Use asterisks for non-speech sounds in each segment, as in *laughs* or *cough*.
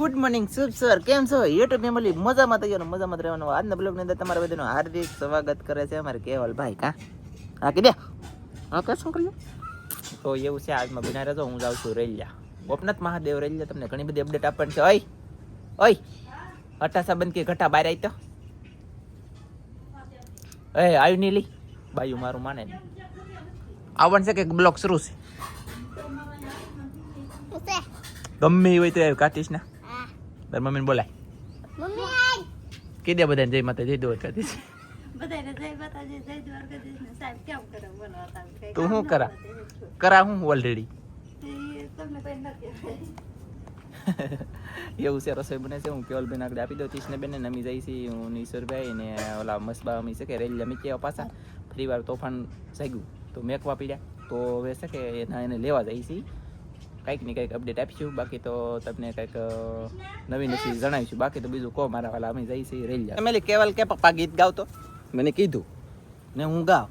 Good morning શુભ sir કેમ છો? YouTube family મજામાં તૈયાર મજામાં જ રહેવાનું. આજના બ્લોગની અંદર તમારા બધાનું હાર્દિક સ્વાગત કરે છે અમારે કેવલ ભાઈ કા? હા કીધે? હા કે શું કર્યું? તો એવું છે આજમાં બિના રહેતો હું જાઉં છું રેલિયા. ગોપનાથ મહાદેવ રેલિયા તમને ઘણી બધી અપડેટ આપવાની છે. ઓય ઓય હટાસા બંધ કે ઘટા બહાર આવી તો એ આવ્યું નહીં લી. બાયું મારું માને નહીં. આવવાનું છે કે બ્લોક શરૂ છે? ગમે એ હોય તો કાઢીશ ના. તાર મમ્મીને બોલાય. બધાને જય માતા જય દ્વારકાધીશ. બધાને જય માતાજી જય ને સાહેબ કેમ કરે બોલો તમે તું શું કરા? કરા હું ઓલરેડી તમને કઈ નથી *laughs* એવું છે રસોઈ બને છે હું કેવલબેન આગળ આપી દઉં તીસને બેન નમી જાય છે હું ને ને ઓલા મસબા અમી છે કે રેલી અમી આવ્યા પાછા. ફરી વાર તોફાન જાગ્યું તો મેકવા પીડ્યા. તો હવે છે કે એના એને લેવા જાય છે. કંઈક ને કંઈક અપડેટ આપીશું. બાકી તો તમને કંઈક નવી નવી જણાવીશું. બાકી તો બીજું કહો મારા વાલા અમે જઈ છીએ જાય તમે કેવલ કે પપ્પા ગીત ગાવતો મને કીધું. ને હું ગાવ?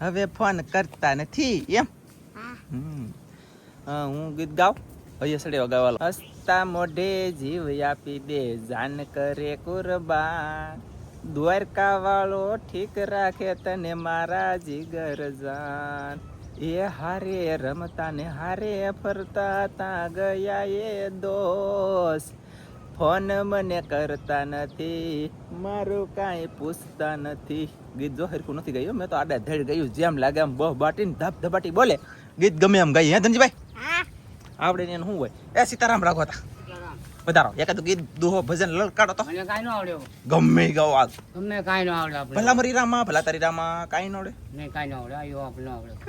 હવે ફોન કરતા નથી એમ? હમ. હું ગીત ગાવ? હૈયા સડે ગાવાલો. હસતા મોઢે જીવ આપી દે જાન કરે કુરબાન. દ્વારકા વાળો ઠીક રાખે તને મારા જીગર જાન. એ હારે રમતા ને હારે ફરતા તા ગયા એ દોસ્ત ફોન મને કરતા નથી, મારું કાંઈ પૂછતા નથી. ગીત જો હરખું નથી ગયું, મેં તો આડા ધડ ગયું, જેમ લાગે એમ બહ બાટીને ધબ ધબાટી બોલે. ગીત ગમે એમ ગાઈ હે ધનજીભાઈ? આવડે ને શું હોય? એ સીતારામ રાખો તા વધારો. એકાદું ગીત દુહો ભજન લલકાડો તો. મને કાઈ નો આવડે ગમે ઈ આ ગમે કાઈ નો આવડે આપણે. ભલા મરી રામા ભલા તારી રામા નો આવડે. ને કાઈ નો આવડે. આયો આપણે આવડે. *laughs*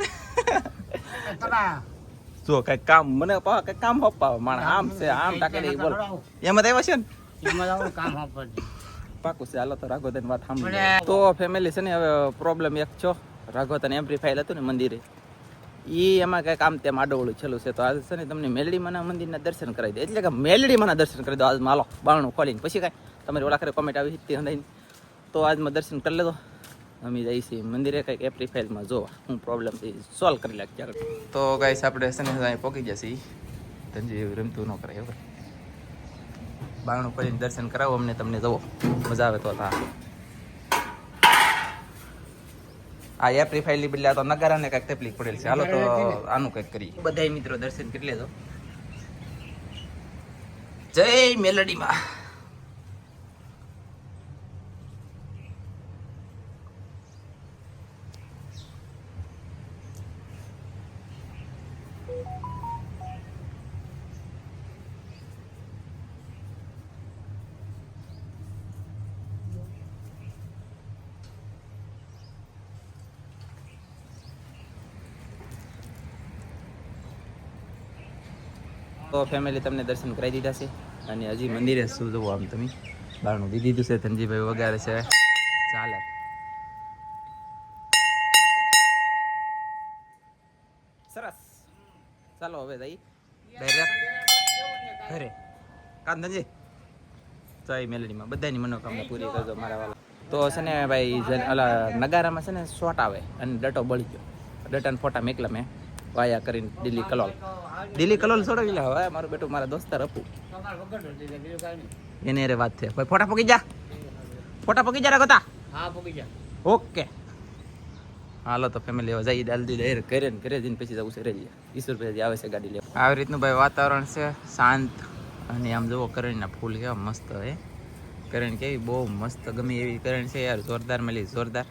જો કઈ કામ મને પા કઈ કામ હોપા માણ આમ છે આમ ટાકે દે બોલ. એમ જ આવ્યા છે ને? એમ જ આપણું કામ આપવું પાકું છે હાલો તો રાઘવતન વાત સાંભળે તો ફેમિલી છે ને હવે પ્રોબ્લેમ એક છો. રાઘવતન એમ્પ્લીફાઈલ હતું ને મંદિરે. ઈ એમાં કંઈક આમ તેમ આડોવળું છેલ્લું છે. તો આજે છે ને તમને મેલડી મેલડીમાના મંદિરના દર્શન કરાવી દે. એટલે કે મેલડીમાના દર્શન કરી દો. આજ માલો બારણું ખોલીને. પછી કાંઈ તમારી ઓલા કોમેન્ટ આવી હતી હંધાઈને તો આજમાં દર્શન કરી લેતો અમે જઈ છીએ મંદિરે કંઈક એપ્રિફાઇલમાં જોવા હું પ્રોબ્લેમ થઈ સોલ્વ કરી લાગી આગળ. તો ગાઈસ આપણે છે ને પહોંચી જશે ધનજી રમતું ન કરાય હવે બારણું ખોલીને દર્શન કરાવો અમને, તમને જવો મજા આવે તો હા આ એપ રિફાઈલી બદલે આ તો નગારાને કંઈક તકલીફ પડેલ છે. હાલો તો આનું કંઈક કરીએ. બધા મિત્રો દર્શન કરી લેજો. જય મેલડીમાં. તો ફેમિલી તમને દર્શન કરાવી દીધા છે. અને હજી મંદિરે શું જવું આમ તમે? બારણું દીધી દીધું છે, ધનજીભાઈ વગાડે છે. ચાલે. સરસ. ચાલો હવે જઈ ડાયરેક્ટ ઘરે. કામ ધનજી જય મેલડીમાં બધાની મનોકામના પૂરી કરજો મારા વાલા. તો છે ને ભાઈ ઓલા નગારામાં છે ને શોટ આવે અને ડટો બળી ગયો. ડટાના ફોટા મેકલા મેં. વાયા કરીને દિલ્હી કલોલ. દિલ્હી કલોલ છોડો એટલે હવે, મારું બેટું, મારા દોસ્તાર હતું એને અરે વાત છે. ભાઈ, ફોટા પકી જા. ફોટા પકી જા જા ઓકે. હાલો તો ફેમિલી હવે જઈ દાલ દીધા. કરે ને કરે પછી જવું છે રેલી ઈશ્વરભાઈ આવે છે ગાડી લેવા. આવી રીતનું ભાઈ વાતાવરણ છે, શાંત. અને આમ જુઓ, કરણના ફૂલ કેવા મસ્ત હે. કરણ કેવી બહુ મસ્ત, ગમે એવી કરણ છે યાર. જોરદાર મળી, જોરદાર.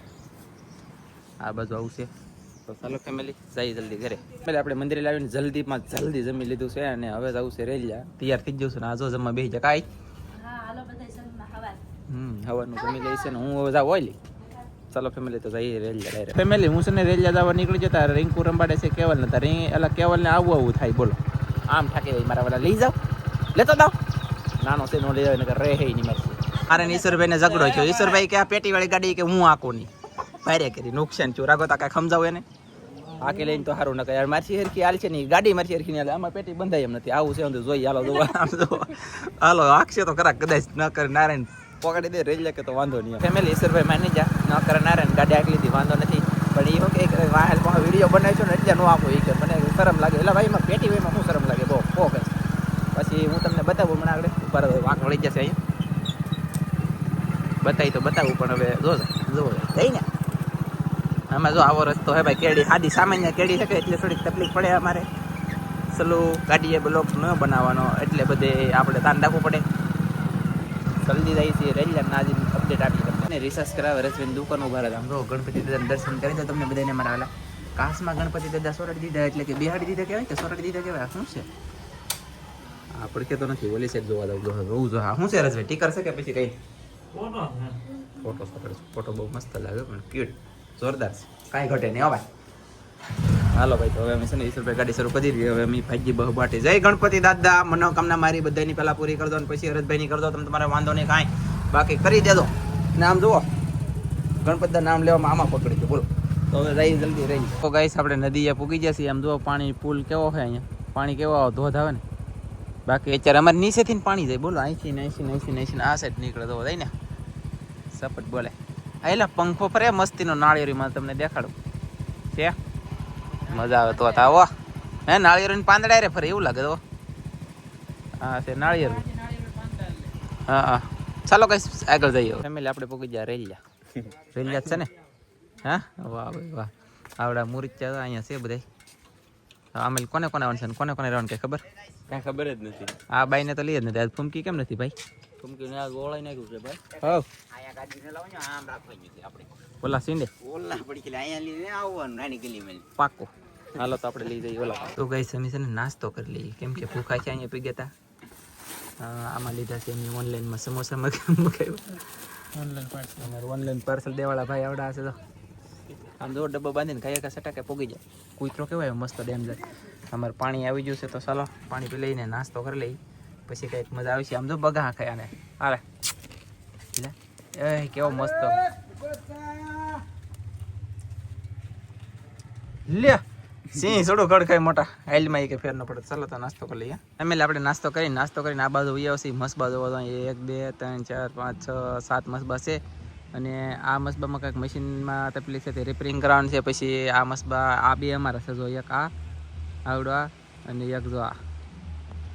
આ બાજુ આવું છે. તો ચાલો ફેમિલી જઈ જલ્દી ઘરે. એટલે આપણે મંદિરે લાવીને જલ્દીમાં જલ્દી જમી લીધું છે અને હવે જવું છે રેલિયા તૈયાર થઈ જવું છે ને આજો જમવા બેસી જાય કાંઈ હમ હવાનું જમી લઈશ ને હું હવે જાઉં ઓઈલી ચાલો ફેમિલી તો જઈએ રેલિયા ડાયરેક્ટ ફેમિલી હું છે ને રેલિયા જવા નીકળી જતા રિંકુ રંબાડે છે કેવલ ને તારે એટલે કેવલ ને આવું આવું થાય બોલો. આમ ઠાકે મારા વાળા. લઈ જાઓ. લેતો દાવ નાનો છે નો લઈ જાવ નકર રહે નહીં મારશે. મારે ઈશ્વરભાઈ ને ઝઘડો થયો. ઈશ્વરભાઈ કે આ પેટી વાળી ગાડી કે હું આકો નહીં. ભારે કરી નુકસાન થયું. રાગો તા કાંઈ સમજાવું એને? આકે લઈને તો સારું નકર યાર મારસી હરખી હાલ છે ને ગાડી મારસી હરખી હાલે આમાં પેટી બંધાય એમ નથી. આવું છે આમ જોઈ, હાલો જોવા, હાલો આખશે તો ખરા, કદાચ ન કરે નારાયણ પકડી દે, રહી લે કે તો વાંધો નહીં ફેમિલી ઈશ્વરભાઈ માની જા, ન કરે નારાયણ, ગાડી આકલી હતી વાંધો નથી. પણ એ વખતે એક વાહેલ પાસે વીડિયો બનાવ્યો ને, એટલે ન આપો એ કે, મને શરમ લાગે. એટલે ભાઈ, એમાં પેટી એમાં શું શરમ લાગે? બહુ કહો કે પછી હું તમને બતાવું મને આગળ. ઉપર વાંક વળી જશે અહીંયા. બતાવી તો બતાવું, પણ હવે જો જો જઈ ને? આમાં જો આવો રસ્તો હે ભાઈ કેડી આદી સામાન્ય કેડી શકે કે એટલે થોડીક તકલીફ પડે અમારે. સલું ગાડીએ બ્લોક ન બનાવવાનો એટલે બધે આપણે તાન રાખવું પડે. જલ્દી જાય છે રેલિયા ના અપડેટ આપી તમને. રિસર્ચ કરાવે રસબેન દુકાન ઊભા રહ્યા આમ જો ગણપતિ દાદાના દર્શન કરી દો તમને બધાને મારા આવેલા કાશમાં ગણપતિ દાદા સોરડી દીધા એટલે કે બિહાડી દીધા કહેવાય કે સોરડી દીધા કહેવાય? શું છે? આપણે તો નથી ઓલી સાઈડ જોવા દઉં જો જોવું જો. હા શું છે રસભાઈ ટીકર છે કે પછી કઈ? ફોટો ફોટો ફોટો બહુ મસ્ત લાગે પણ ક્યુટ જોરદાર. છે કાંઈ ઘટે નહીં ભાઈ. હાલો ભાઈ, તો હવે અમે છે ને વીસ રૂપિયા ગાડી શરૂ કરી દઈએ હવે અમે ભાઈજી બહુ બાટી જય ગણપતિ દાદા, મનોકામના મારી બધાની પહેલા પૂરી કરી દો અને પછી હરતભાઈની કરી દો. તમે તમારે વાંધો નહીં, કાંઈ બાકી કરી દેજો. નામ જુઓ. ગણપતિના નામ લેવામાં આમાં પકડી ગયો. બોલો. તો હવે રહી જલ્દી, રહી તો ગાઈસ, આપણે નદીએ પૂગી જશે આમ જુઓ, પાણી પુલ કેવો છે અહીંયા. પાણી કેવો આવે ધોધ આવે ને. બાકી અત્યારે અમારે નીચેથી પાણી જાય. બોલો, અહીંથી ને અહીંથી ને અહીંથી ને અહીંથી આ સાઈડ નીકળે તો જાય ને. સપટ બોલે. એલા પંખો ફરે મસ્તીનો નાળિયેરીમાં તમને દેખાડું. છે? મજા આવે તો આવો. હે નાળિયેર પાંદડા રે ફરે એવું લાગે તો. હા છે નાળિયેર. હા હા. ચાલો કઈ આગળ જઈએ ફેમિલી આપણે પગી ગયા રેલિયા. રેલિયા જ છે ને? હા? વાહ ભાઈ વાહ. આવડા મુરિચા અહીંયા છે બધા આમેલ કોને કોને આવવાનું છે ને? કોને કોને રહેવાનું કઈ ખબર? કાંઈ ખબર જ નથી. આ બાઈને તો લઈએ જ નથી. આજ ફૂમકી કેમ નથી ભાઈ? ટૂંકી આ ગોળાઈ નાખ્યું છે ભાઈ. હવ. ઓલા સીંડે? ઓલા પડી કે અહીંયા લઈને આવવાનું નાની ગલી માં પાકો હાલો તો આપણે લઈ જઈએ ઓલા. તો ગઈ સમી છે ને નાસ્તો કરી લઈએ. કેમ કે ભૂખા છે અહીંયા પી ગયા આમાં લીધા છે એમની ઓનલાઈનમાં સમોસા મગાવ્યા. Online parcel. અમારું ઓનલાઈન પાર્સલ દેવાળા ભાઈ આવડા હશે તો. આમ જો ડબ્બો બાંધીને ખાઈ ખાઈ સટાકે પોગી જાય. કૂતરો કેવાય મસ્ત ડેમ જાય. અમારે પાણી આવી ગયું છે તો ચાલો પાણી પી લઈને નાસ્તો કરી લઈ પછી કંઈક મજા આવશે. આમ જો બગા ખાય આને. હારે લે. એ કેવો મસ્ત. લે. સિંહ થોડું ખડખાય મોટા. હાઈલમાં એ કે ફેર ન પડે. ચાલો તો નાસ્તો કરી લઈએ. એમ આપણે નાસ્તો કરી નાસ્તો કરીને આ બાજુ ઉયા આવશે મસબા જોવા તો એક, બે, ત્રણ, ચાર, પાંચ, છ, સાત મસબા છે. અને આ મસબામાં કંઈક મશીનમાં તકલીફ છે તે રિપેરિંગ કરવાનું છે. પછી આ મસબા, આ બે અમારા છે જો. એક આ આવડવા અને એક જો આ.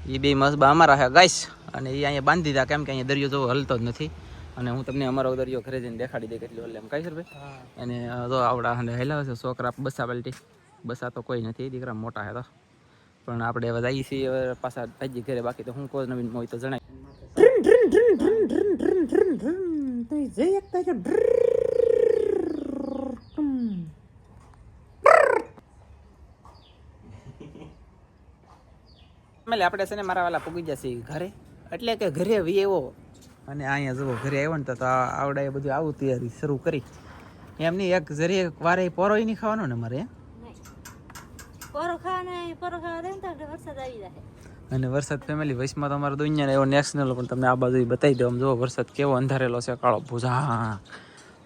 એ બે મસબા અમારા છે ગાઈશ અને એ અહીંયા બાંધી દીધા. કેમ કે અહીંયા દરિયો જેવો હલતો જ નથી. અને હું તમને અમારો દરિયો ઘરે જઈને દેખાડી દે કેટલી હલે એમ કાંઈ સર ભાઈ? અને તો જો આવડા અને હેલાવે છે છોકરા બસા પલટી બસા તો કોઈ નથી દીકરા મોટા હતા પણ આપણે હવે જઈએ છીએ હવે પાછા ભાજી ઘરે બાકી તો હું કોઈ નવીન હોય તો જણાય. આપણે છે ને મારા વાલા પૂગી જશે ઘરે. એટલે કે ઘરે વી એવો અને અહીંયા જુઓ ઘરે આવ્યો ને તો આવડાય આવડા એ બધું આવું તૈયારી શરૂ કરી. એમની એક જરી એક વારે પોરોય નહીં ખાવાનો ને મારે પોરો ખાવાના પોરો ખાવા દે તો વરસાદ આવી જાય અને વરસાદ ફેમિલી વૈશમાં તમારે અમારો દુનિયા એવો નેશનલ પણ તમને આ બાજુ બતાવી દો આમ જુઓ વરસાદ કેવો અંધારેલો છે કાળો ભૂજા.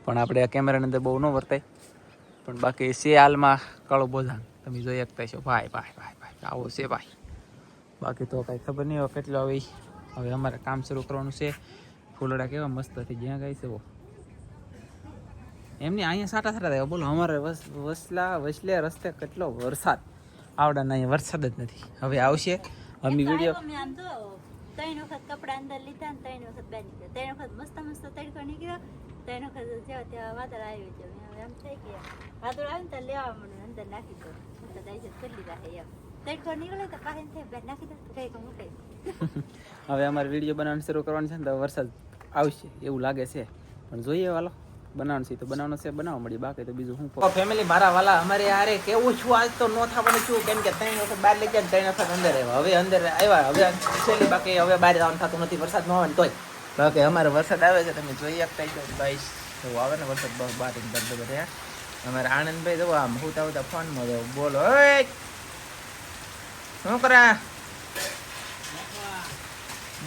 પણ આપણે આ કેમેરાની અંદર બહુ ન વર્તાય. પણ બાકી છે હાલમાં કાળો બોધા તમે જોઈ શકતા છો ભાઈ ભાઈ ભાઈ ભાઈ આવો છે ભાઈ. બાકી તો કાંઈ ખબર નહીં હોય કેટલો આવી હવે અમારે કામ શરૂ કરવાનું છે. ફૂલડા કેવા મસ્ત થઈ જ્યાં ગાય છે એમની અહીંયા સાટા સાટા થાય. બોલો અમારે વસલા વસલે રસ્તે કેટલો વરસાદ. આવડાના અહીંયા વરસાદ જ નથી. હવે આવશે. અમે વીડિયો આમ ત્રણ વખત કપડા અંદર લીધા ને ત્રણ વખત બે નીકળ્યા ત્રણ વખત મસ્ત મસ્ત તડકો નીકળ્યો. ત્રણ વખત જેવા તેવા વાદળ આવ્યું છે હવે એમ થઈ ગયા. વાદળ આવે ને તો લેવા મને અંદર નાખી દો. કરી લીધા એમ. તડકો નીકળે તો પાસે નાખી દો. કઈ કહું કઈ *laughs* હવે અમારે વીડિયો બનાવવાનું શરૂ કરવાનું છે ને વરસાદ આવશે, એવું લાગે છે. પણ જોઈએ વાલો, બનાવવાનું છે તો બનાવવાનું છે, બનાવવા મળી બાકી તો બીજું હું ફેમિલી મારા વાલા, અમારે યારે કેવું છું, આજ તો નો થવાનું છું, કેમ કે ત્રણ વખત બહાર લઈ ગયા ત્રણ વખત અંદર આવ્યા. હવે અંદર આવ્યા, હવે છેલ્લી બાકી હવે બહાર જવાનું થતું નથી, વરસાદ ન આવે તોય. બાકી અમારે વરસાદ આવે છે, તમે જોઈ શકતા બાઈસ એવું આવે ને વરસાદ, બહુ બહાર દર્દ બધે અમારે આનંદભાઈ જવો આમ હું તાવ ફોનમાં બોલો શું કરે?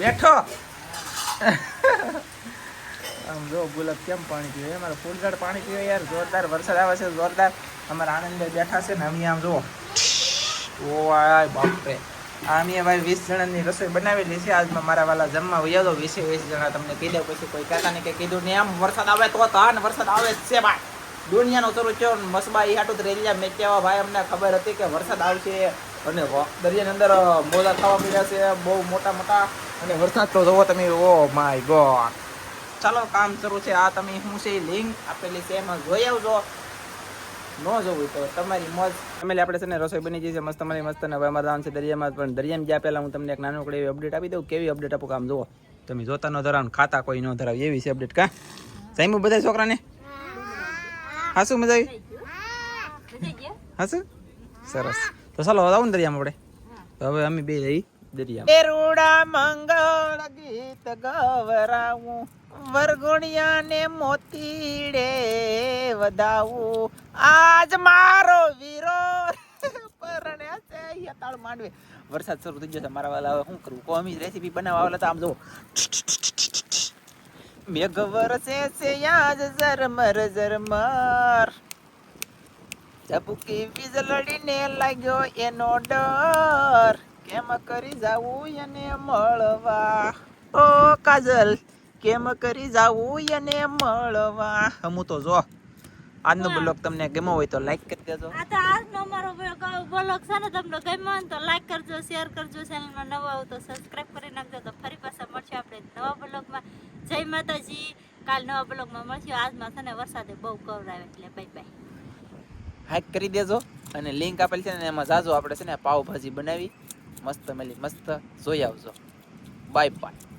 બેઠો. આમ જો ગુલાબ કેમ પાણી પીવે? અમારે ફૂલઝાડ પાણી પીવે યાર. જોરદાર વરસાદ આવે છે, જોરદાર. અમારા આનંદ બેઠા છે ને, અમે આમ જુઓ. ઓ બાપરે. અમે ભાઈ વીસ જણાની રસોઈ બનાવેલી છે. આજમાં મારા વાલા જમવા વૈયા દો વીસે વીસ જણા તમને કહી પછી કોઈ કહેતા નહીં કે કીધું ને એમ વરસાદ આવે તો તાન વરસાદ આવે જ છે, ભાઈ. દુનિયાનો શરૂ થયો ને મસબા એ હાટું રેલિયા. મેં કહેવા, ભાઈ, અમને ખબર હતી કે વરસાદ આવશે. અને દરિયાની અંદર મોજા થવા મળ્યા છે. બહુ મોટા મોટા અને વરસાદ તો જોવો તમે ઓ માય ગોડ. ચાલો કામ શરૂ છે. આ તમે શું છે? લિંક આપેલી છે. એમાં જોઈ આવજો. ન જોવું તો તમારી મોજ. ફેમિલી આપણે છે ને રસોઈ બની જઈ છે. મસ્ત મારી મસ્ત ને હવે અમારે છે દરિયામાં. પણ દરિયામાં જ્યાં પહેલાં હું તમને એક નાનકડી એવી અપડેટ આપી દઉં. કેવી અપડેટ આપું કામ જુઓ. તમે જોતા ન ધરાવ ખાતા કોઈ ન ધરાવ. એવી છે અપડેટ કા? સાઈમુ બધા છોકરાને? હાસુ મજા આવી? હા શું હાસુ? સરસ. તો ચાલો આવું ને દરિયામાં આપણે. તો હવે અમે બે જઈ દરિયામાં. એરુડા મંગળ ગીત ગવરાવું વરગુણિયા ને મોતીડે વધાવું. આજ મારો વીરો પરણે છે યતાળ માંડવે. વરસાદ શરૂ થઈ ગયો મારા વાલા શું કરવું? કોમી રેસીપી બનાવવા વાલા તો આમ જો મેઘ વરસે છે યાદ ઝરમર ઝરમર. વીજ વીજળીને લાગ્યો એનો ડર. કેમ કરી જાવું એને મળવા? ઓ કાજલ કેમ કરી જાવું એને મળવા? હમું તો જો આજનો બ્લોગ તમને ગમ્યો હોય તો લાઈક કરી દેજો. આ તો આજનો અમારો બ્લોગ છે ને તમને ગમ્યો હોય તો લાઈક કરજો શેર કરજો ચેનલમાં નવા આવો તો સબસ્ક્રાઇબ કરી નાખજો. તો ફરી પાછા મળશે આપણે નવા બ્લોગમાં. જય માતાજી. કાલ નવા બ્લોગમાં મળશું. આજમાં છે ને વરસાદે બહુ કવરાવે એટલે બાય બાય હાઈક કરી દેજો અને લિંક આપેલ છે ને એમાં જાજો. આપણે છે ને પાવભાજી બનાવી. મસ્ત મળી મસ્ત જોઈ આવજો. Bye bye